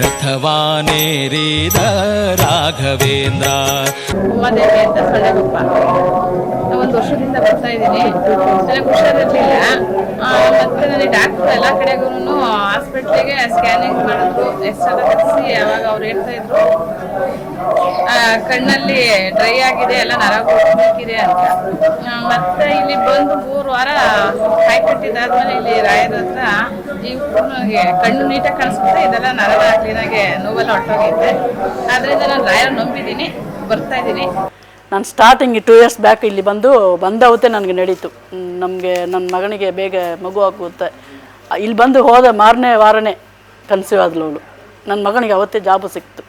ರಥವಾನೇರಿದ ರಾಘವೇಂದ್ರ. ಅಂತ ಸೊಳ್ಳೆಗೊಪ್ಪ ಒಂದು ವರ್ಷದಿಂದ ಬರ್ತಾ ಇದ್ದೀನಿ. ನನಗೆ ಹುಷಾರಿರಲಿಲ್ಲ ಮತ್ತೆ ನನಗೆ ಡಾಕ್ಟರ್ ಎಲ್ಲ ಕಡೆಗೂ ಹಾಸ್ಪಿಟ್ಲಿಗೆ ಸ್ಕ್ಯಾನಿಂಗ್ ಮಾಡಿದ್ರು. ಎಕ್ಸ್ಟ್ರಾ ಕಟ್ಟಿಸಿ ಅವಾಗ ಅವ್ರು ಹೇಳ್ತಾ ಇದ್ರು. ಕಣ್ಣಲ್ಲಿ ಡ್ರೈ ಆಗಿದೆ, ಎಲ್ಲ ನರಗಳು ಇದೆ ಅಂತ. ಮತ್ತೆ ಇಲ್ಲಿ ಬಂದು ಮೂರು ವಾರ ಕಾಯಿ ಕಟ್ಟಿದಾದ್ಮೇಲೆ ಇಲ್ಲಿ ರಾಯರ ಹತ್ರ ನನಗೆ ಕಣ್ಣು ನೀಟಾಗಿ ಕಾಣಿಸುತ್ತೆ, ಇದೆಲ್ಲ ನರಗಳ ಕ್ಲೀನಾಗಿ ನೋವೆಲ್ಲ ಹೊಟ್ಟೋಗಿದ್ದೆ ಆದ್ರಿಂದ ನಾನು ರಾಯರ್ ನಂಬಿದ್ದೀನಿ ಬರ್ತಾ ಇದ್ದೀನಿ. ನಾನು ಸ್ಟಾರ್ಟಿಂಗ್ ಟೂ ಇಯರ್ಸ್ ಬ್ಯಾಕ್ ಇಲ್ಲಿ ಬಂದು ಬಂದ ಅವತ್ತೇ ನನಗೆ ನಡೀತು. ನಮಗೆ ನನ್ನ ಮಗನಿಗೆ ಬೇಗ ಮಗು ಆಗುತ್ತೆ ಇಲ್ಲಿ ಬಂದು ಹೋದ ಮಾರನೇ ವಾರನೇ ಕನ್ಸೀವ್ ಆದಲವಳು ಅವಳು ನನ್ನ ಮಗನಿಗೆ ಅವತ್ತೇ ಜಾಬು ಸಿಕ್ತು.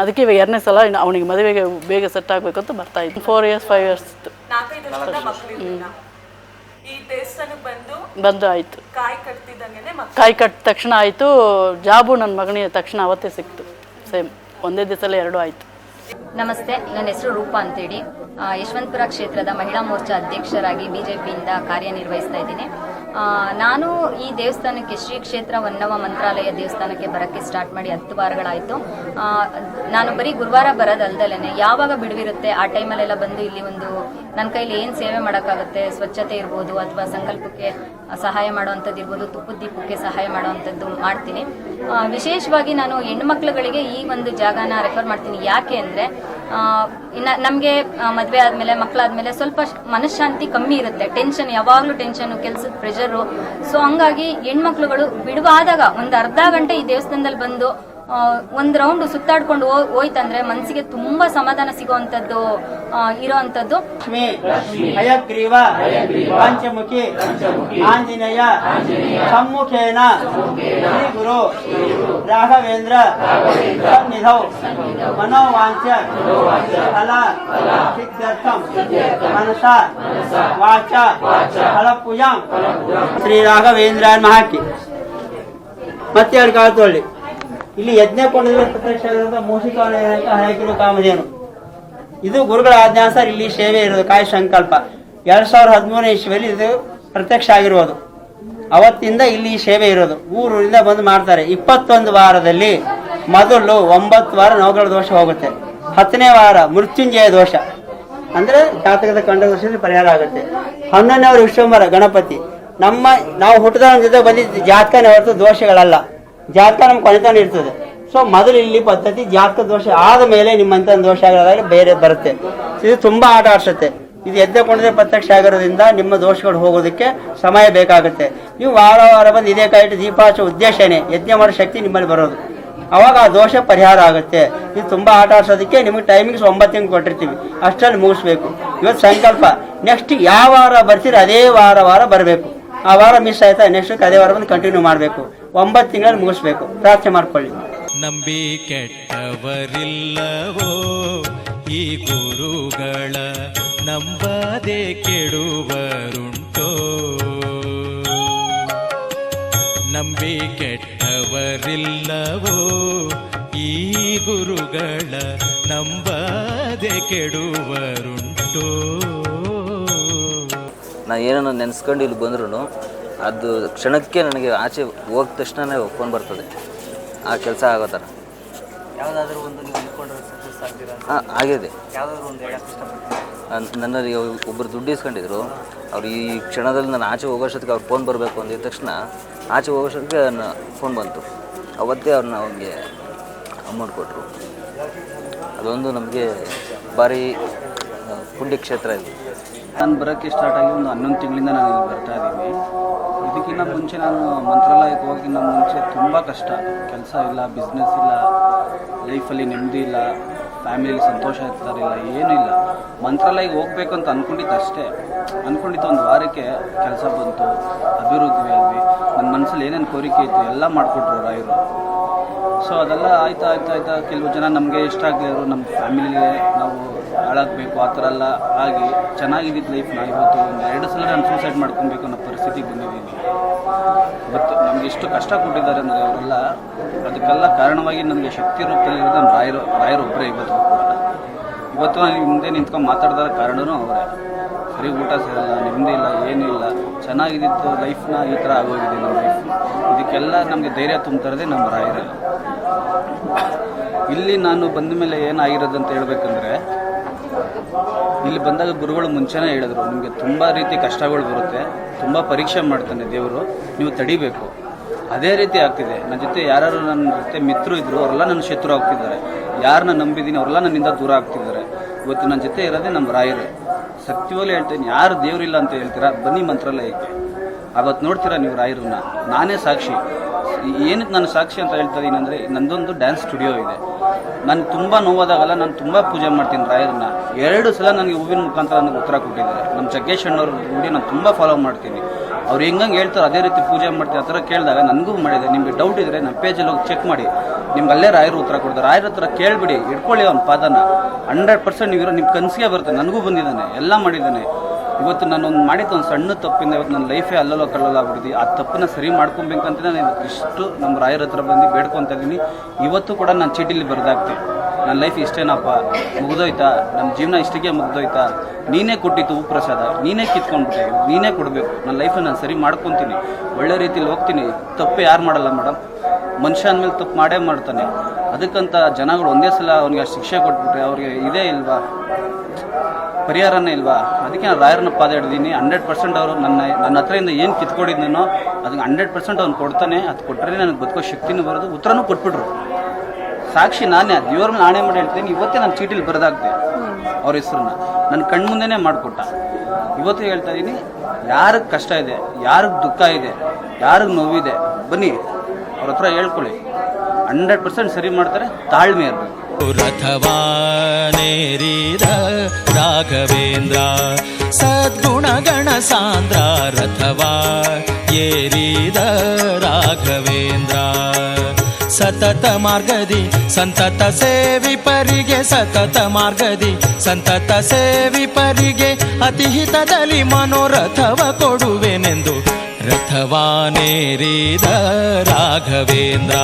ಅದಕ್ಕೆ ಇವಾಗ ಎರಡನೇ ಸಲ ಅವನಿಗೆ ಮದುವೆಗೆ ಬೇಗ ಸೆಟ್ ಆಗಬೇಕು ಅಂತ ಬರ್ತಾ ಇದ್ದೀನಿ. ಫೋರ್ ಇಯರ್ಸ್ ಫೈವ್ ಇಯರ್ಸ್ ಇತ್ತು ಈ ದೇವಸ್ಥಾನಕ್ಕೆ ಬಂದು ಬಂದು ಆಯಿತು. ಕಾಯಿ ಕಟ್ತಿದ್ದಂಗೆನೆ ಕಾಯಿ ಕಟ್ಟ ತಕ್ಷಣ ಆಯಿತು ಜಾಬು ನನ್ನ ಮಗನಿಗೆ ತಕ್ಷಣ ಅವತ್ತೇ ಸಿಕ್ತು. ಸೇಮ್ ಒಂದೇ ದಿವಸಲ್ಲೇ ಎರಡು ಆಯಿತು. ನಮಸ್ತೆ ನನ್ನ ಹೆಸರು ರೂಪಾ ಅಂತೇಳಿ. ಆ, ಯಶವಂತಪುರ ಕ್ಷೇತ್ರದ ಮಹಿಳಾ ಮೋರ್ಚಾ ಅಧ್ಯಕ್ಷರಾಗಿ ಬಿಜೆಪಿಯಿಂದ ಕಾರ್ಯನಿರ್ವಹಿಸ್ತಾ ಇದ್ದೀನಿ. ಆ, ನಾನು ಈ ದೇವಸ್ಥಾನಕ್ಕೆ ಶ್ರೀ ಕ್ಷೇತ್ರ ವನ್ನವ ಮಂತ್ರಾಲಯ ದೇವಸ್ಥಾನಕ್ಕೆ ಬರೋಕ್ಕೆ ಸ್ಟಾರ್ಟ್ ಮಾಡಿ ಹತ್ತು ವಾರಗಳಾಯಿತು. ನಾನು ಬರೀ ಗುರುವಾರ ಬರೋದಲ್ದಲೇ ಯಾವಾಗ ಬಿಡುವಿರುತ್ತೆ ಆ ಟೈಮಲ್ಲೆಲ್ಲ ಬಂದು ಇಲ್ಲಿ ಒಂದು ನನ್ನ ಕೈಲಿ ಏನು ಸೇವೆ ಮಾಡೋಕ್ಕಾಗುತ್ತೆ, ಸ್ವಚ್ಛತೆ ಇರ್ಬೋದು ಅಥವಾ ಸಂಕಲ್ಪಕ್ಕೆ ಸಹಾಯ ಮಾಡುವಂಥದ್ದು ಇರ್ಬೋದು ತುಪ್ಪದ ದೀಪಕ್ಕೆ ಸಹಾಯ ಮಾಡುವಂಥದ್ದು ಮಾಡ್ತೀನಿ. ವಿಶೇಷವಾಗಿ ನಾನು ಹೆಣ್ಮಕ್ಳುಗಳಿಗೆ ಈ ಒಂದು ಜಾಗನ ರೆಫರ್ ಮಾಡ್ತೀನಿ. ಯಾಕೆ ಅಂದರೆ ಇನ್ನು ನಮಗೆ ಮದುವೆ ಆದಮೇಲೆ ಮಕ್ಕಳಾದಮೇಲೆ ಸ್ವಲ್ಪ ಮನಃಶಾಂತಿ ಕಮ್ಮಿ ಇರುತ್ತೆ ಟೆನ್ಷನ್ ಯಾವಾಗಲೂ ಟೆನ್ಷನು ಕೆಲಸದ ಪ್ರೆಷರು ಸೊ ಹಂಗಾಗಿ ಹೆಣ್ಮಕ್ಳುಗಳು ಬಿಡುವಾದಾಗ ಒಂದು ಅರ್ಧ ಗಂಟೆ ಈ ದೇವಸ್ಥಾನದಲ್ಲಿ ಬಂದು ಒಂದ್ ರೌಂಡ್ ಸುತ್ತಾಡ್ಕೊಂಡು ಹೋಯ್ತಂದ್ರೆ ಮನಸ್ಸಿಗೆ ತುಂಬಾ ಸಮಾಧಾನ ಸಿಗುವಂತದ್ದು ಇರುವಂತದ್ದು. ಇರೋವಂಥದ್ದು ಲಕ್ಷ್ಮಿ ಹಯಗ್ರೀವ ಪಂಚಮುಖಿ ಆಂಜನೇಯ ಸಮ್ಮುಖೇನ ಶ್ರೀ ಗುರು ರಾಘವೇಂದ್ರ ಸನ್ನಿಧೌ ಮನೋವಾಂಚ ಫಲ ಸಿದ್ಧರ್ಥಂ ಮನಸ ವಾಚ ಫಲಪೂಜಾಂ ಶ್ರೀ ರಾಘವೇಂದ್ರ ಮಹಾಕಿ ಮತ್ತೆ ಎರಡು ಕಾಲು ತೊಳ್ಳಿ ಇಲ್ಲಿ ಯಜ್ಞ ಕೊಂಡಿರುವ ಪ್ರತ್ಯಕ್ಷ ಹಯಕಿರು ಕಾಮಧೇನು. ಇದು ಗುರುಗಳ ಆಜ್ಞಾ ಸರ್, ಇಲ್ಲಿ ಸೇವೆ ಇರೋದು, ಕಾಯ ಸಂಕಲ್ಪ. ಎರಡ್ ಸಾವಿರದ ಹದಿಮೂರನೇ ಇಸ್ವಿಯಲ್ಲಿ ಇದು ಪ್ರತ್ಯಕ್ಷ ಆಗಿರುವುದು. ಅವತ್ತಿಂದ ಇಲ್ಲಿ ಸೇವೆ ಇರೋದು. ಊರೂರಿಂದ ಬಂದು ಮಾಡ್ತಾರೆ. ಇಪ್ಪತ್ತೊಂದು ವಾರದಲ್ಲಿ ಮೊದಲು ಒಂಬತ್ತು ವಾರ ನೌಕರ ದೋಷ ಹೋಗುತ್ತೆ. ಹತ್ತನೇ ವಾರ ಮೃತ್ಯುಂಜಯ ದೋಷ. ಅಂದ್ರೆ ಜಾತಕದ ಕಂಡ ದೋಷದಲ್ಲಿ ಪರಿಹಾರ ಆಗುತ್ತೆ. ಹನ್ನೊಂದನೇ ವಾರ ವಿಶ್ವಂಬರ ಗಣಪತಿ. ನಮ್ಮ, ನಾವು ಹುಟ್ಟದ ಜೊತೆ ಬಂದಿದ್ದ ಜಾತಕನೇ ಹೊರತು ದೋಷಗಳಲ್ಲ. ಜಾತಕ ನಮ್ಗೆ ಕೊನೆತನ ಇರ್ತದೆ. ಸೊ ಮೊದಲು ಇಲ್ಲಿ ಪದ್ಧತಿ ಜಾತಕ ದೋಷ ಆದ ಮೇಲೆ ನಿಮ್ಮಂತ ದೋಷ ಆಗಿರೋದಾಗ ಬೇರೆ ಬರುತ್ತೆ. ಇದು ತುಂಬಾ ಆಟ ಆಡ್ಸುತ್ತೆ. ಇದು ಎದ್ದೆಕೊಂಡಿದ್ರೆ ಪ್ರತ್ಯಕ್ಷ ಆಗಿರೋದ್ರಿಂದ ನಿಮ್ಮ ದೋಷಗಳು ಹೋಗೋದಕ್ಕೆ ಸಮಯ ಬೇಕಾಗುತ್ತೆ. ನೀವು ವಾರ ವಾರ ಬಂದು ಇದೇ ಕಾಯಿಟ್ಟು ದೀಪ ಹಚ್ಚೋ ಉದ್ದೇಶನೇ, ಯಜ್ಞ ಮಾಡೋ ಶಕ್ತಿ ನಿಮ್ಮಲ್ಲಿ ಬರೋದು. ಅವಾಗ ಆ ದೋಷ ಪರಿಹಾರ ಆಗುತ್ತೆ. ಇದು ತುಂಬಾ ಆಟ ಆಡ್ಸೋದಕ್ಕೆ ನಿಮಗೆ ಟೈಮಿಂಗ್ಸ್ ಒಂಬತ್ತು ತಿಂಗಳು ಕೊಟ್ಟಿರ್ತೀವಿ. ಅಷ್ಟರಲ್ಲಿ ಮುಗಿಸ್ಬೇಕು. ಇವತ್ತು ಸಂಕಲ್ಪ. ನೆಕ್ಸ್ಟ್ ಯಾವ ವಾರ ಬರ್ತೀರಿ, ಅದೇ ವಾರ ವಾರ ಬರಬೇಕು. ಆ ವಾರ ಮಿಸ್ ಆಯ್ತಾ ನೆಕ್ಸ್ಟ್ ಅದೇ ವಾರ ಬಂದು ಕಂಟಿನ್ಯೂ ಮಾಡಬೇಕು. ಒಂಬತ್ತು ತಿಂಗಳಲ್ಲಿ ಮುಗಿಸ್ಬೇಕು. ಪ್ರಾರ್ಥನೆ ಮಾಡ್ಕೊಳ್ಳಿ. ನಂಬಿ ಕೆಟ್ಟವರಿಲ್ಲವೋ ಈ ಗುರುಗಳ ನಂಬದೆ ಕೆಡುವರುಂಟೋ. ನಂಬಿ ಕೆಟ್ಟವರಿಲ್ಲವೋ ಈ ಗುರುಗಳ ನಂಬದೆ ಕೆಡುವರುಂಟೋ. ನಾನು ಏನೋ ನೆನೆಸ್ಕೊಂಡು ಇಲ್ಲಿ ಬಂದ್ರೂ ಅದು ಕ್ಷಣಕ್ಕೆ ನನಗೆ ಆಚೆ ಹೋದ ತಕ್ಷಣನೇ ಫೋನ್ ಬರ್ತದೆ. ಆ ಕೆಲಸ ಆಗೋ ಥರ. ಯಾವುದಾದ್ರೂ ಒಂದು ನೀವು ಅಂದ್ಕೊಂಡ್ರೆ ಸಕ್ಸಸ್ ಆಗ್ತೀರಾ ಹಾಂ ಆಗಿದೆ. ಯಾವುದಾದ್ರೂ ಒಂದು ಹೇಳಕ್ಕೆ ಇಷ್ಟಪಡ್ತೀನಿ ನನ್- ನನ್ನಲ್ಲಿ ಒಬ್ಬರು ದುಡ್ಡು ಇಸ್ಕೊಂಡಿದ್ರು. ಅವ್ರು ಈ ಕ್ಷಣದಲ್ಲಿ ನಾನು ಆಚೆ ಹೋಗೋಷ್ಟೊತ್ತಿಗೆ ಅವ್ರು ಫೋನ್ ಬರಬೇಕು ಅಂದಿದ ತಕ್ಷಣ ಆಚೆ ಹೋಗೋಷ್ಟೊತ್ತಿಗೆ ನನ್ನ ಫೋನ್ ಬಂತು. ಅವತ್ತೇ ಅವ್ರನ್ನ ಅವ್ರಿಗೆ ಅಮೌಂಟ್ ಕೊಟ್ಟರು ಅದೊಂದು ನಮಗೆ ಭಾರಿ ಪುಣ್ಯಕ್ಷೇತ್ರ ಪುಣ್ಯ ಕ್ಷೇತ್ರ ಇದು. ನಾನು ಬರೋಕ್ಕೆ ಸ್ಟಾರ್ಟ್ ಆಗಿ ಒಂದು ಹನ್ನೊಂದು ತಿಂಗಳಿಂದ ನಾನು ಇಲ್ಲಿ ಬರ್ತಾ ಇದ್ದೀನಿ. ಇದಕ್ಕಿಂತ ಮುಂಚೆ ನಾನು ಮಂತ್ರಾಲಯಕ್ಕೆ ಹೋಗಿನ್ನ ಮುಂಚೆ ತುಂಬ ಕಷ್ಟ. ಕೆಲಸ ಇಲ್ಲ ಬಿಸ್ನೆಸ್ ಇಲ್ಲ ಲೈಫಲ್ಲಿ ನೆಮ್ಮದಿ ಇಲ್ಲ ಫ್ಯಾಮಿಲಿಯಲ್ಲಿ ಸಂತೋಷ ಇರ್ತಾರಿಲ್ಲ ಏನಿಲ್ಲ ಮಂತ್ರಾಲಯಕ್ಕೆ ಹೋಗ್ಬೇಕು ಅಂತ ಅಂದ್ಕೊಂಡಿದ್ದು ಅಷ್ಟೇ. ಅಂದ್ಕೊಂಡಿದ್ದು ಒಂದು ವಾರಕ್ಕೆ ಕೆಲಸ ಬಂತು, ಅಭಿವೃದ್ಧಿ ಆದ್ವಿ. ನನ್ನ ಮನಸ್ಸಲ್ಲಿ ಏನೇನು ಕೋರಿಕೆ ಇತ್ತು ಎಲ್ಲ ಮಾಡಿಕೊಟ್ರು ರಾಯರು. ಸೊ ಅದೆಲ್ಲ ಆಯ್ತಾ ಆಯ್ತಾ ಆಯ್ತಾ. ಕೆಲವು ಜನ ನಮಗೆ ಇಷ್ಟ ಆಗಲಿದ್ರು ನಮ್ಮ ಫ್ಯಾಮಿಲಿಗೆ ನಾವು ಹಾಳಾಗಬೇಕು, ಆ ಥರ ಎಲ್ಲ ಆಗಿ ಲೈಫ್ ಲೈಫ್ನ ಇವತ್ತು ಒಂದು ಎರಡು ಸಲ ನಾನು ಸೂಸೈಡ್ ಮಾಡ್ಕೊಬೇಕು ಅನ್ನೋ ಪರಿಸ್ಥಿತಿಗೆ ಬಂದಿದ್ದೀನಿ. ಮತ್ತು ನಮ್ಗೆ ಎಷ್ಟು ಕಷ್ಟ ಕೊಟ್ಟಿದ್ದಾರೆ ಅಂದರೆ ಅವರೆಲ್ಲ ಅದಕ್ಕೆಲ್ಲ ಕಾರಣವಾಗಿ ನನಗೆ ಶಕ್ತಿ ರೂಪದಲ್ಲಿ ಇರೋದು ನಮ್ಮ ರಾಯರು ರಾಯರೊಬ್ಬರೇ ಇವತ್ತು ಕೂಡ. ಇವತ್ತು ನಾನು ಮುಂದೆ ನಿಂತ್ಕೊಂಡು ಮಾತಾಡ್ದಾರ ಕಾರಣನೂ ಅವರೇ. ಸರಿ, ಊಟ ಸೇರಲ್ಲ, ನೆಮ್ಮದಿ ಇಲ್ಲ, ಏನೂ ಇಲ್ಲ. ಚೆನ್ನಾಗಿದ್ದಿತ್ತು ಲೈಫ್ನ ಈ ಥರ ಆಗೋಗಿದೆ ನಮ್ಮ ಲೈಫ್ ಇದಕ್ಕೆಲ್ಲ ನಮಗೆ ಧೈರ್ಯ ತುಂಬ್ತಾರದೇ ನಮ್ಮ ರಾಯರೇ. ಇಲ್ಲಿ ನಾನು ಬಂದ ಮೇಲೆ ಏನಾಗಿರೋದು ಅಂತ ಹೇಳ್ಬೇಕಂದ್ರೆ ಇಲ್ಲಿ ಬಂದಾಗ ಗುರುಗಳು ಮುಂಚೆನೇ ಹೇಳಿದ್ರು, ನಿಮಗೆ ತುಂಬ ರೀತಿ ಕಷ್ಟಗಳು ಬರುತ್ತೆ, ತುಂಬ ಪರೀಕ್ಷೆ ಮಾಡ್ತಾನೆ ದೇವರು, ನೀವು ತಡಿಬೇಕು. ಅದೇ ರೀತಿ ಆಗ್ತಿದೆ. ನನ್ನ ಜೊತೆ ಯಾರು ನನ್ನ ಜೊತೆ ಮಿತ್ರರು ಇದ್ರು, ಅವರೆಲ್ಲ ನನ್ನ ಶತ್ರು ಆಗ್ತಿದ್ದಾರೆ. ಯಾರನ್ನ ನಂಬಿದ್ದೀನಿ ಅವರೆಲ್ಲ ನನ್ನಿಂದ ದೂರ ಆಗ್ತಿದ್ದಾರೆ. ಇವತ್ತು ನನ್ನ ಜೊತೆ ಇರೋದೇ ನಮ್ಮ ರಾಯರು. ಸತ್ಯವಾಗಲೇ ಹೇಳ್ತೇನೆ, ಯಾರು ದೇವರಿಲ್ಲ ಅಂತ ಹೇಳ್ತೀರಾ? ಬನ್ನಿ ಮಂತ್ರಾಲಯಕ್ಕೆ. ಅವತ್ತು ನೋಡ್ತೀರಾ ನೀವು ರಾಯರನ್ನ? ನಾನೇ ಸಾಕ್ಷಿ. ಏನಕ್ಕೆ ನಾನು ಸಾಕ್ಷಿ ಅಂತ ಹೇಳ್ತಾ ಇದ್ದೀನಿ ಅಂದರೆ ನಂದೊಂದು ಡ್ಯಾನ್ಸ್ ಸ್ಟುಡಿಯೋ ಇದೆ. ನಾನು ತುಂಬ ನೋವಾದಾಗಲ್ಲ, ನಾನು ತುಂಬ ಪೂಜೆ ಮಾಡ್ತೀನಿ ರಾಯರನ್ನ. ಎರಡು ಸಲ ನನಗೆ ಹೂವಿನ ಮುಖಾಂತರ ನನಗೆ ಉತ್ತರ ಕೊಟ್ಟಿದ್ದಾರೆ. ನಮ್ಮ ಜಗ್ಗೇಶ್ ಅಣ್ಣವ್ರ ವಿಡಿಯೋ ನಾನು ತುಂಬ ಫಾಲೋ ಮಾಡ್ತೀನಿ. ಅವ್ರು ಹೆಂಗಂಗೆ ಹೇಳ್ತಾರೆ ಅದೇ ರೀತಿ ಪೂಜೆ ಮಾಡ್ತೀನಿ ಆ ಥರ ಕೇಳಿದಾಗ ನನಗೂ ಮಾಡಿದೆ. ನಿಮಗೆ ಡೌಟ್ ಇದ್ದರೆ ನಮ್ಮ ಪೇಜಲ್ಲಿ ಹೋಗಿ ಚೆಕ್ ಮಾಡಿ. ನಿಮ್ಗೆ ಅಲ್ಲೇ ರಾಯರು ಉತ್ತರ ಕೊಡ್ತಾರೆ. ರಾಯರ ಹತ್ರ ಕೇಳಿಬಿಡಿ ಇಟ್ಕೊಳ್ಳಿ ಅವ್ನ ಪಾದನ. ಹಂಡ್ರೆಡ್ ಪರ್ಸೆಂಟ್ ನೀವು ನಿಮ್ಮ ಕನಸಿಗೆ ಬರುತ್ತೆ. ನನಗೂ ಬಂದಿದ್ದಾನೆ, ಎಲ್ಲ ಮಾಡಿದ್ದಾನೆ. ಇವತ್ತು ನಾನು ಒಂದು ಮಾಡಿದ್ದು ಒಂದು ಸಣ್ಣ ತಪ್ಪಿಂದ ಇವತ್ತು ನನ್ನ ಲೈಫೇ ಅಲ್ಲಲ್ಲೋ ಆಗ್ಬಿಟ್ಟಿದೆ ಆ ತಪ್ಪನ್ನ ಸರಿ ಮಾಡ್ಕೊಬೇಕಂತ ನಾನು ಇಷ್ಟು ನಮ್ಮ ರಾಯರ ಹತ್ರ ಬಂದು ಬೇಡ್ಕೊತಾ ಇದ್ದೀನಿ. ಇವತ್ತು ಕೂಡ ನಾನು ಚೀಟಿಲಿ ಬರೆದಾಗ್ತೆ ನನ್ನ ಲೈಫ್ ಇಷ್ಟೇನಪ್ಪ. ಮುಗ್ದೋಯ್ತಾ? ನಮ್ಮ ಜೀವನ ಇಷ್ಟಕ್ಕೆ ಮುಗ್ದೋಯ್ತಾ? ನೀನೇ ಕೊಟ್ಟಿತ್ತು ಪ್ರಸಾದ. ನೀನೇ ಕಿತ್ಕೊಂಡ್ಬಿಟ್ಟೆ. ನೀನೇ ಕೊಡಬೇಕು. ನನ್ನ ಲೈಫನ್ನು ನಾನು ಸರಿ ಮಾಡ್ಕೊತೀನಿ. ಒಳ್ಳೆ ರೀತಿಲಿ ಹೋಗ್ತೀನಿ. ತಪ್ಪು ಯಾರು ಮಾಡಲ್ಲ ಮೇಡಮ್ ಮನುಷ್ಯ ಅಂದಮೇಲೆ ತಪ್ಪು ಮಾಡೇ ಮಾಡ್ತಾನೆ. ಅದಕ್ಕಂತ ಜನಗಳು ಒಂದೇ ಸಲ ಅವನಿಗೆ ಶಿಕ್ಷೆ ಕೊಟ್ಬಿಟ್ರೆ ಅವ್ರಿಗೆ ಇದೇ ಇಲ್ವಾ? ಪರಿಹಾರನೇ ಇಲ್ವಾ? ಅದಕ್ಕೆ ನಾನು ರಾಯರನ್ನ ಪಾದ ಹಿಡಿದೀನಿ ಹಂಡ್ರೆಡ್ ಪರ್ಸೆಂಟ್ ಅವರು ನನ್ನ ನನ್ನ ಹತ್ರದಿಂದ ಏನು ಕಿತ್ಕೊಂಡಿದ್ದೇನೋ ಅದಕ್ಕೆ ಹಂಡ್ರೆಡ್ ಪರ್ಸೆಂಟ್ ಅವ್ನು ಕೊಡ್ತಾನೆ. ಅದು ಕೊಟ್ಟರೆ ನನಗೆ ಬದುಕೋ ಶಕ್ತಿನೂ ಬರೋದು. ಉತ್ತರನೂ ಕೊಟ್ಬಿಟ್ರು. ಸಾಕ್ಷಿ ನಾನೇ, ದೇವ್ರ ಮೇಲೆ ನಾಣೆ ಮಾಡಿ ಹೇಳ್ತೀನಿ. ಇವತ್ತೇ ನಾನು ಚೀಟಿಲಿ ಬರೆದಾಗ್ದೆ ಅವ್ರ ಹೆಸರನ್ನ. ನನ್ನ ಕಣ್ಮುಂದೆನೇ ಮಾಡಿಕೊಟ್ಟ. ಇವತ್ತು ಹೇಳ್ತಾ ಇದ್ದೀನಿ ಯಾರಿಗೆ ಕಷ್ಟ ಇದೆ, ಯಾರಿಗೆ ದುಃಖ ಇದೆ, ಯಾರಿಗೆ ನೋವಿದೆ, ಬನ್ನಿ ಅವ್ರ ಹತ್ರ ಹೇಳ್ಕೊಳ್ಳಿ. ಹಂಡ್ರೆಡ್ ಪರ್ಸೆಂಟ್ ಸರಿ ಮಾಡ್ತಾರೆ, ತಾಳ್ಮೆ ಇರಬೇಕು. ರಥವಾನೇರಿದ ರಾಘವೇಂದ್ರ, ಸದ್ಗುಣಗಣ ಸಾಂದ್ರ ರಥವಾ ಏರಿದ ರಾಘವೇಂದ್ರ. ಸತತ ಮಾರ್ಗದಿ, ಸಂತತ ಸೇವಿ ಪರಿಗೆ ಸತತ ಮಾರ್ಗದಿ, ಸಂತತ ಸೇವಿ ಪರಿಗೆ ಅತಿಹಿತದಲ್ಲಿ ಮನೋರಥವ ಕೊಡುವೆನೆಂದು ರಥವಾನೇರಿದ ರಾಘವೇಂದ್ರ.